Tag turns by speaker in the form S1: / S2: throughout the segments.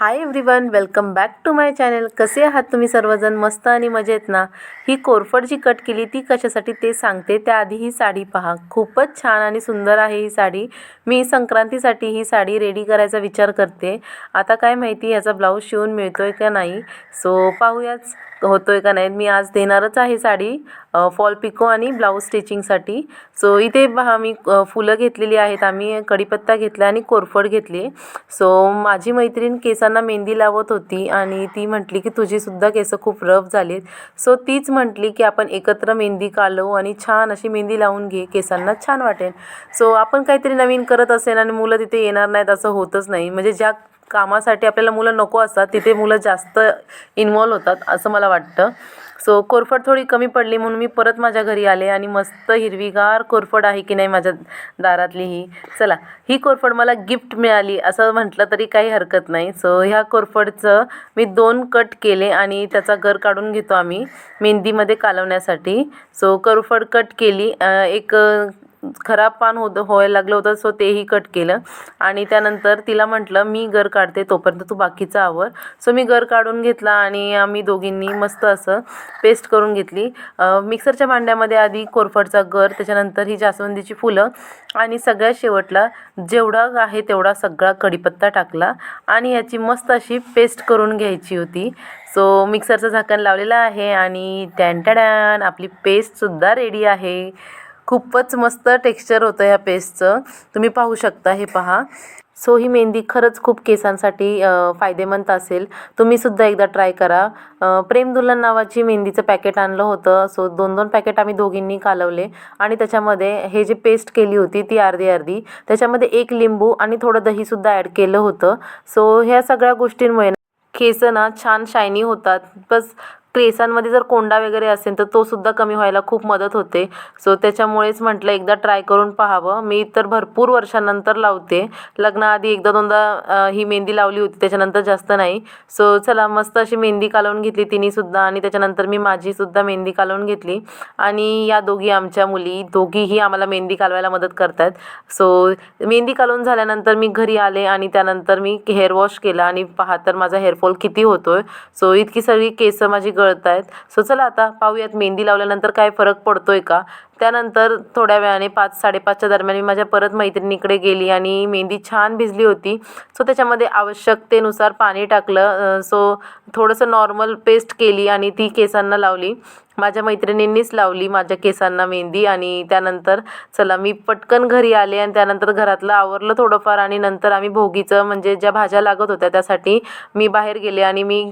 S1: Hi everyone welcome back to my channel कसे आहात तुम्ही सर्वजण? मस्त आणि मजेत ना? ही कोरफड जी कट केली ती कशासाठी ते सांगते. त्याआधी ही साडी पहा. खूपच छान आणि सुंदर आहे ही साडी. मी संक्रांतीसाठी ही साडी रेडी करायचा विचार करते. आता काय माहिती याचा ब्लाऊज शिवून मिळतो आहे का नाही? सो पाहूयाच. होतो आहे का नाही मी आज देणारच आहे साडी फॉल पिको आणि ब्लाऊज स्टिचिंगसाठी सो इथे पहा मी फुलं घेतलेली आहेत आम्ही कढीपत्ता घेतला आणि कोरफड घेतली. सो माझी मैत्रीण केसांना मेहंदी लावत होती आणि ती म्हटली की तुझीसुद्धा केसं खूप रफ झालीत. सो तीच म्हटली की आपण एकत्र मेहंदी काढू आणि छान अशी मेहंदी लावून घे केसांना छान वाटेल. सो आपण काहीतरी नवीन करत असेल आणि मुलं तिथे येणार नाहीत असं होतच नाही. म्हणजे ज्या कामासाठी आपल्याला मुलं नको असतात तिथे मुलं जास्त इन्वॉल्व होतात असं मला वाटतं. सो कोरफड थोडी कमी पडली म्हणून मी परत माझ्या घरी आले आणि मस्त हिरवीगार कोरफड आहे की नाही माझ्या दारातली ही. चला ही कोरफड मला गिफ्ट मिळाली असं म्हटलं तरी काही हरकत नाही. सो ह्या कोरफडचं मी दोन कट केले आणि त्याचा गर काढून घेतो आम्ही मेहंदीमध्ये कालवण्यासाठी. सो कोरफड कट केली. एक खराब पान होतं व्हायला लागलं होतं सो तेही कट केलं. आणि त्यानंतर तिला म्हटलं मी गर काढते तोपर्यंत तू बाकीचा आवर. सो मी गर काढून घेतला आणि आम्ही दोघींनी मस्त असं पेस्ट करून घेतली. मिक्सरच्या भांड्यामध्ये आधी कोरफडचा गर त्याच्यानंतर ही जास्वंदीची फुलं आणि सगळ्यात शेवटला जेवढा आहे तेवढा सगळा कढीपत्ता टाकला आणि याची मस्त अशी पेस्ट करून घ्यायची होती. सो मिक्सरचं झाकण लावलेलं आहे आणि टॅन आपली पेस्टसुद्धा रेडी आहे. खूपच मस्त टेक्स्चर होतं ह्या पेस्टचं तुम्ही पाहू शकता हे पहा. सो ही मेहंदी खरंच खूप केसांसाठी फायदेमंद असेल. तुम्हीसुद्धा एकदा ट्राय करा. प्रेम दुल्हन नावाची मेहंदीचं पॅकेट आणलं होतं. सो दोन दोन पॅकेट आम्ही दोघींनी कालवले. आणि त्याच्यामध्ये हे जे पेस्ट केली होती ती अर्धी अर्धी त्याच्यामध्ये एक लिंबू आणि थोडं दहीसुद्धा ॲड केलं होतं. सो ह्या सगळ्या गोष्टींमुळे केस ना छान शायनी होतात. बस केसांमध्ये जर कोंडा वगैरे असेल तर तो सुद्धा कमी व्हायला खूप मदत होते. सो त्याच्यामुळेच म्हटलं एकदा ट्राय करून पाहावं. मी तर भरपूर वर्षानंतर लावते. लग्नाआधी एकदा दोनदा ही मेहंदी लावली होती त्याच्यानंतर जास्त नाही. सो चला मस्त अशी मेहंदी कालवून घेतली तिनेसुद्धा आणि त्याच्यानंतर मी माझीसुद्धा मेहंदी कालवून घेतली. आणि या दोघी आमच्या मुली दोघीही आम्हाला मेहंदी कालवायला मदत करतात सो मेहंदी कालवून झाल्यानंतर मी घरी आले आणि त्यानंतर मी हेअर वॉश केला आणि पहा तर माझा हेअरफॉल किती होतो आहे सो इतकी सगळी केसं माझी गळत आहेत सो चला आता पाहूयात मेहंदी लावल्यानंतर काय फरक पडतोय का? त्यानंतर थोड्या वेळाने पाच साडेपाचच्या दरम्यान मी माझ्या परत मैत्रिणीकडे गेली आणि मेहंदी छान भिजली होती. सो त्याच्यामध्ये आवश्यकतेनुसार पाणी टाकलं. सो थोडंसं नॉर्मल पेस्ट केली आणि ती केसांना लावली. माझ्या मैत्रिणींनीच लावली माझ्या केसांना मेहंदी आणि त्यानंतर चला मी पटकन घरी आले आणि त्यानंतर घरातलं आवरलं थोडंफार आणि नंतर आम्ही भोगीचं म्हणजे ज्या भाज्या लागत होत्या त्यासाठी मी बाहेर गेले आणि मी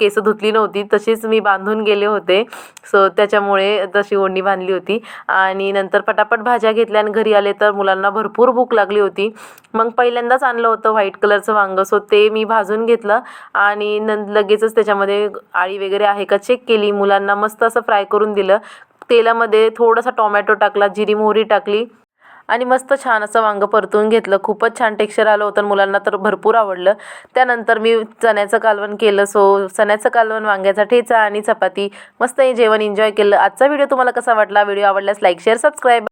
S1: केस धुतली नव्हती. तशीच मी बांधून गेले होते. सो त्याच्यामुळे तशी ओढणी बांधली होती. आणि नंतर पटापट भाज्या घेतल्या आणि घरी आले तर मुलांना भरपूर भूक लागली होती. मग पहिल्यांदाच आणलं होतं व्हाईट कलरचं वांगं. सो ते मी भाजून घेतलं आणि न लगेचच त्याच्यामध्ये आळी वगैरे आहे का चेक केली. मुलांना मस्त असं फ्राय करून दिलं. तेलामध्ये थोडासा टोमॅटो टाकला जिरी मोहरी टाकली. आणि मस्त छान असं वांगं परतून घेतलं. खूपच छान टेक्स्चर आलं होतं मुलांना तर भरपूर आवडलं. त्यानंतर मी चण्याचं कालवण केलं. सो चण्याचं कालवण वांग्याचा ठेचा आणि चपाती. मस्त हे जेवण एन्जॉय केलं. आजचा व्हिडिओ तुम्हाला कसा वाटला? व्हिडिओ आवडल्यास लाईक शेअर सबस्क्राईब